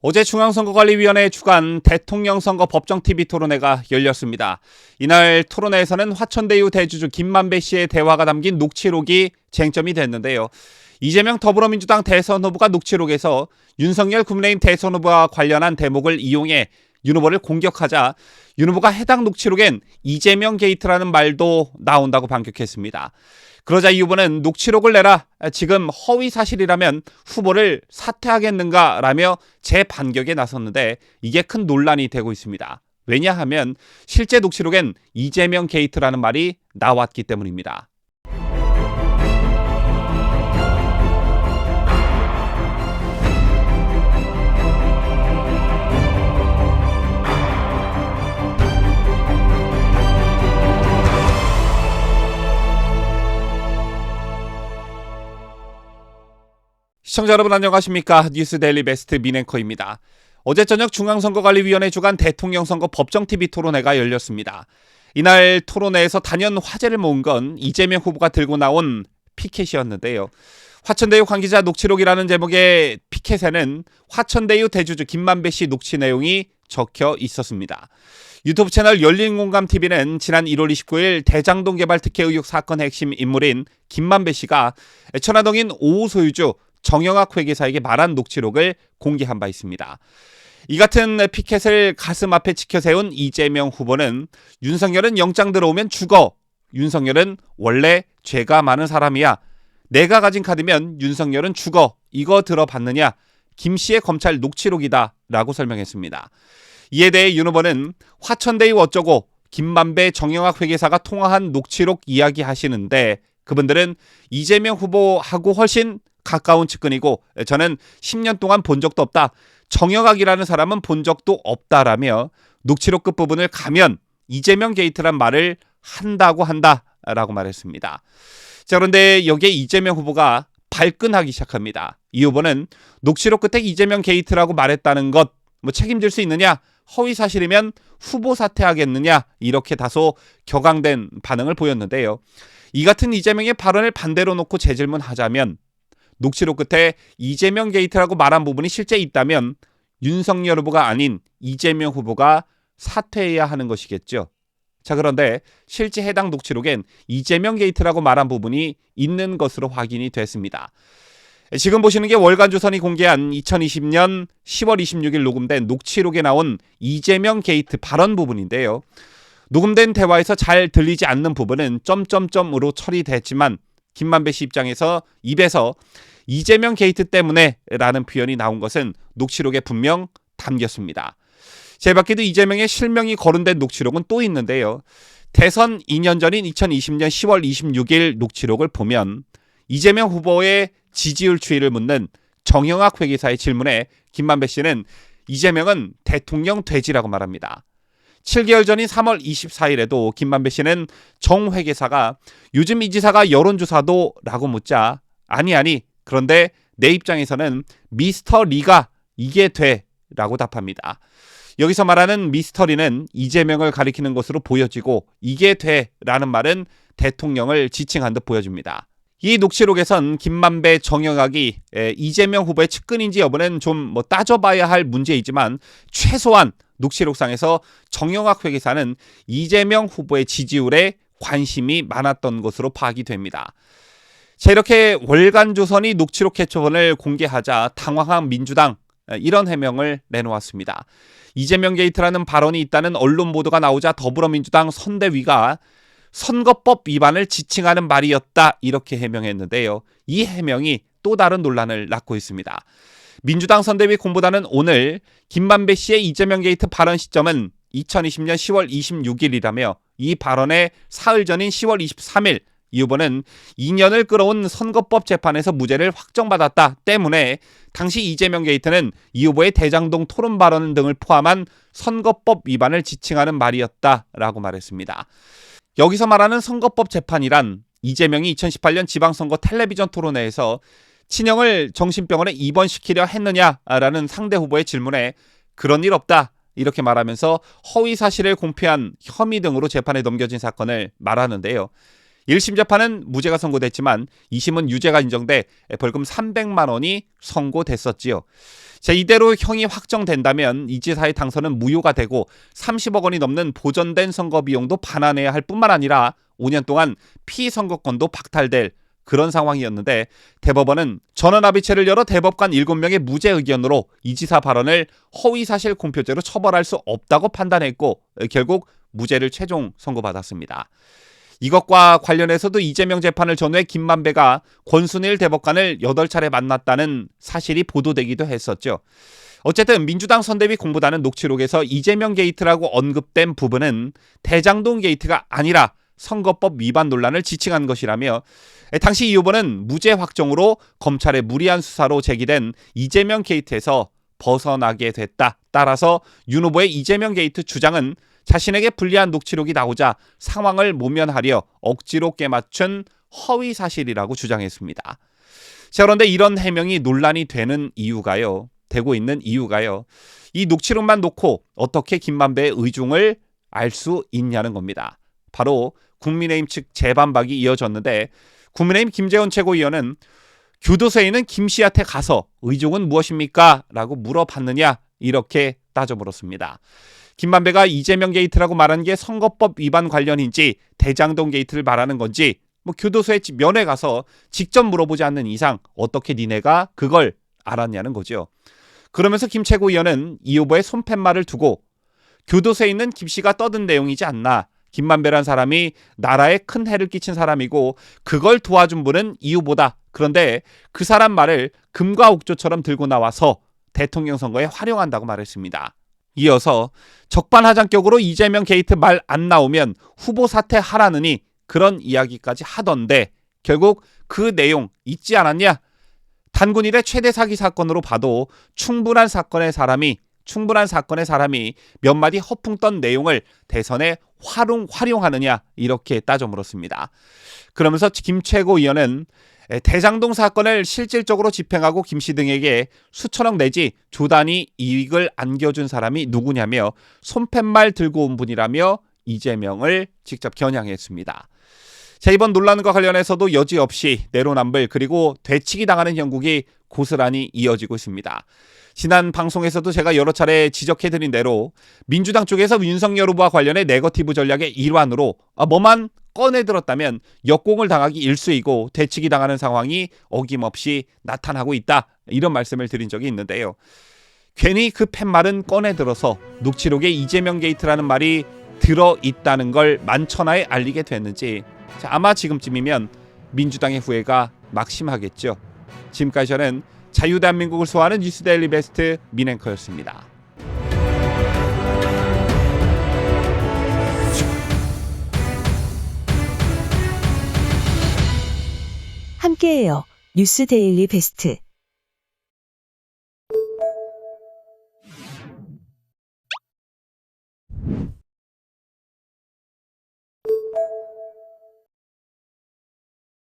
어제 중앙선거관리위원회 주관 대통령 선거 법정 TV 토론회가 열렸습니다. 이날 토론회에서는 화천대유 대주주 김만배 씨의 대화가 담긴 녹취록이 쟁점이 됐는데요. 이재명 더불어민주당 대선 후보가 녹취록에서 윤석열 국민의힘 대선 후보와 관련한 대목을 이용해 윤 후보를 공격하자 윤 후보가 해당 녹취록엔 이재명 게이트라는 말도 나온다고 반격했습니다. 그러자 이 후보는 녹취록을 내라. 지금 허위 사실이라면 후보를 사퇴하겠는가 라며 재반격에 나섰는데 이게 큰 논란이 되고 있습니다. 왜냐하면 실제 녹취록엔 이재명 게이트라는 말이 나왔기 때문입니다. 시청자 여러분 안녕하십니까? 뉴스 데일리 베스트 민앵커입니다. 어제 저녁 중앙선거관리위원회 주관 대통령 선거 법정 TV 토론회가 열렸습니다. 이날 토론회에서 단연 화제를 모은 건 이재명 후보가 들고 나온 피켓이었는데요. 화천대유 관계자 녹취록이라는 제목의 피켓에는 화천대유 대주주 김만배 씨 녹취 내용이 적혀 있었습니다. 유튜브 채널 열린공감TV는 지난 1월 29일 대장동 개발 특혜 의혹 사건 핵심 인물인 김만배 씨가 천화동인 5호 소유주 정영학 회계사에게 말한 녹취록을 공개한 바 있습니다. 이 같은 피켓을 가슴 앞에 지켜 세운 이재명 후보는 윤석열은 영장 들어오면 죽어. 윤석열은 원래 죄가 많은 사람이야. 내가 가진 카드면 윤석열은 죽어. 이거 들어봤느냐? 김 씨의 검찰 녹취록이다. 라고 설명했습니다. 이에 대해 윤 후보는 화천대유 어쩌고 김만배 정영학 회계사가 통화한 녹취록 이야기 하시는데 그분들은 이재명 후보하고 훨씬 가까운 측근이고 저는 10년 동안 본 적도 없다. 정영학이라는 사람은 본 적도 없다라며 녹취록 끝부분을 가면 이재명 게이트란 말을 한다고 한다라고 말했습니다. 자, 그런데 여기에 이재명 후보가 발끈하기 시작합니다. 이 후보는 녹취록 끝에 이재명 게이트라고 말했다는 것, 뭐 책임질 수 있느냐? 허위 사실이면 후보 사퇴하겠느냐? 이렇게 다소 격앙된 반응을 보였는데요. 이 같은 이재명의 발언을 반대로 놓고 재질문하자면 녹취록 끝에 이재명 게이트라고 말한 부분이 실제 있다면 윤석열 후보가 아닌 이재명 후보가 사퇴해야 하는 것이겠죠. 자, 그런데 실제 해당 녹취록엔 이재명 게이트라고 말한 부분이 있는 것으로 확인이 됐습니다. 지금 보시는 게 월간조선이 공개한 2020년 10월 26일 녹음된 녹취록에 나온 이재명 게이트 발언 부분인데요. 녹음된 대화에서 잘 들리지 않는 부분은 점점점으로 처리됐지만 김만배 씨 입장에서 입에서 이재명 게이트 때문에 라는 표현이 나온 것은 녹취록에 분명 담겼습니다. 제 밖에도 이재명의 실명이 거론된 녹취록은 또 있는데요. 대선 2년 전인 2020년 10월 26일 녹취록을 보면 이재명 후보의 지지율 추이를 묻는 정영학 회계사의 질문에 김만배 씨는 이재명은 대통령 돼지라고 말합니다. 7개월 전인 3월 24일에도 김만배 씨는 정 회계사가 요즘 이 지사가 여론조사도 라고 묻자 아니 아니 그런데 내 입장에서는 미스터 리가 이게 돼 라고 답합니다. 여기서 말하는 미스터리는 이재명을 가리키는 것으로 보여지고 이게 돼 라는 말은 대통령을 지칭한 듯 보여집니다. 이 녹취록에선 김만배 정영학이 이재명 후보의 측근인지 여부는 좀 뭐 따져봐야 할 문제이지만 최소한 녹취록상에서 정영학 회계사는 이재명 후보의 지지율에 관심이 많았던 것으로 파악이 됩니다. 자, 이렇게 월간 조선이 녹취록 개초본을 공개하자 당황한 민주당 이런 해명을 내놓았습니다. 이재명 게이트라는 발언이 있다는 언론 보도가 나오자 더불어민주당 선대위가 선거법 위반을 지칭하는 말이었다 이렇게 해명했는데요. 이 해명이 또 다른 논란을 낳고 있습니다. 민주당 선대위 공보단은 오늘 김만배 씨의 이재명 게이트 발언 시점은 2020년 10월 26일이라며 이 발언의 사흘 전인 10월 23일 이 후보는 2년을 끌어온 선거법 재판에서 무죄를 확정받았다 때문에 당시 이재명 게이트는 이 후보의 대장동 토론 발언 등을 포함한 선거법 위반을 지칭하는 말이었다라고 말했습니다. 여기서 말하는 선거법 재판이란 이재명이 2018년 지방선거 텔레비전 토론회에서 친형을 정신병원에 입원시키려 했느냐라는 상대 후보의 질문에 그런 일 없다. 이렇게 말하면서 허위 사실을 공표한 혐의 등으로 재판에 넘겨진 사건을 말하는데요. 1심 재판은 무죄가 선고됐지만 2심은 유죄가 인정돼 벌금 300만 원이 선고됐었지요. 자, 이대로 형이 확정된다면 이 지사의 당선은 무효가 되고 30억 원이 넘는 보전된 선거 비용도 반환해야 할 뿐만 아니라 5년 동안 피선거권도 박탈될 그런 상황이었는데 대법원은 전원합의체를 열어 대법관 7명의 무죄 의견으로 이 지사 발언을 허위사실 공표죄로 처벌할 수 없다고 판단했고 결국 무죄를 최종 선고받았습니다. 이것과 관련해서도 이재명 재판을 전후해 김만배가 권순일 대법관을 8차례 만났다는 사실이 보도되기도 했었죠. 어쨌든 민주당 선대위 공보다는 녹취록에서 이재명 게이트라고 언급된 부분은 대장동 게이트가 아니라 선거법 위반 논란을 지칭한 것이라며 당시 이 후보는 무죄 확정으로 검찰의 무리한 수사로 제기된 이재명 게이트에서 벗어나게 됐다. 따라서 윤 후보의 이재명 게이트 주장은 자신에게 불리한 녹취록이 나오자 상황을 모면하려 억지로 깨맞춘 허위 사실이라고 주장했습니다. 자, 그런데 이런 해명이 논란이 되는 이유가요. 되고 있는 이유가요. 이 녹취록만 놓고 어떻게 김만배의 의중을 알 수 있냐는 겁니다. 바로 국민의힘 측 재반박이 이어졌는데 국민의힘 김재원 최고위원은 교도소에 있는 김 씨한테 가서 의중은 무엇입니까? 라고 물어봤느냐? 이렇게 따져 물었습니다. 김만배가 이재명 게이트라고 말한 게 선거법 위반 관련인지 대장동 게이트를 말하는 건지 뭐 교도소에 면회 가서 직접 물어보지 않는 이상 어떻게 니네가 그걸 알았냐는 거죠. 그러면서 김 최고위원은 이 후보의 손팻말을 두고 교도소에 있는 김 씨가 떠든 내용이지 않나. 김만배란 사람이 나라에 큰 해를 끼친 사람이고 그걸 도와준 분은 이 후보다. 그런데 그 사람 말을 금과 옥조처럼 들고 나와서 대통령 선거에 활용한다고 말했습니다. 이어서 적반하장격으로 이재명 게이트 말 안 나오면 후보 사퇴하라느니 그런 이야기까지 하던데 결국 그 내용 잊지 않았냐? 단군 일의 최대 사기 사건으로 봐도 충분한 사건의 사람이 충분한 사건의 사람이 몇 마디 허풍 떤 내용을 대선에 활용 활용하느냐 이렇게 따져 물었습니다. 그러면서 김 최고위원은 대장동 사건을 실질적으로 집행하고 김 씨 등에게 수천억 내지 조단위 이익을 안겨준 사람이 누구냐며 손팻말 들고 온 분이라며 이재명을 직접 겨냥했습니다. 자, 이번 논란과 관련해서도 여지없이 내로남불 그리고 되치기 당하는 형국이 고스란히 이어지고 있습니다. 지난 방송에서도 제가 여러 차례 지적해드린 대로 민주당 쪽에서 윤석열 후보와 관련해 네거티브 전략의 일환으로 아, 뭐만 꺼내들었다면 역공을 당하기 일쑤이고 되치기 당하는 상황이 어김없이 나타나고 있다 이런 말씀을 드린 적이 있는데요. 괜히 그 팻말은 꺼내들어서 녹취록에 이재명 게이트라는 말이 들어 있다는 걸 만천하에 알리게 됐는지 자, 아마 지금쯤이면 민주당의 후회가 막심하겠죠. 지금까지 저는 자유대한민국을 소화하는 뉴스데일리 베스트 민앵커였습니다. 함께해요. 뉴스 데일리 베스트.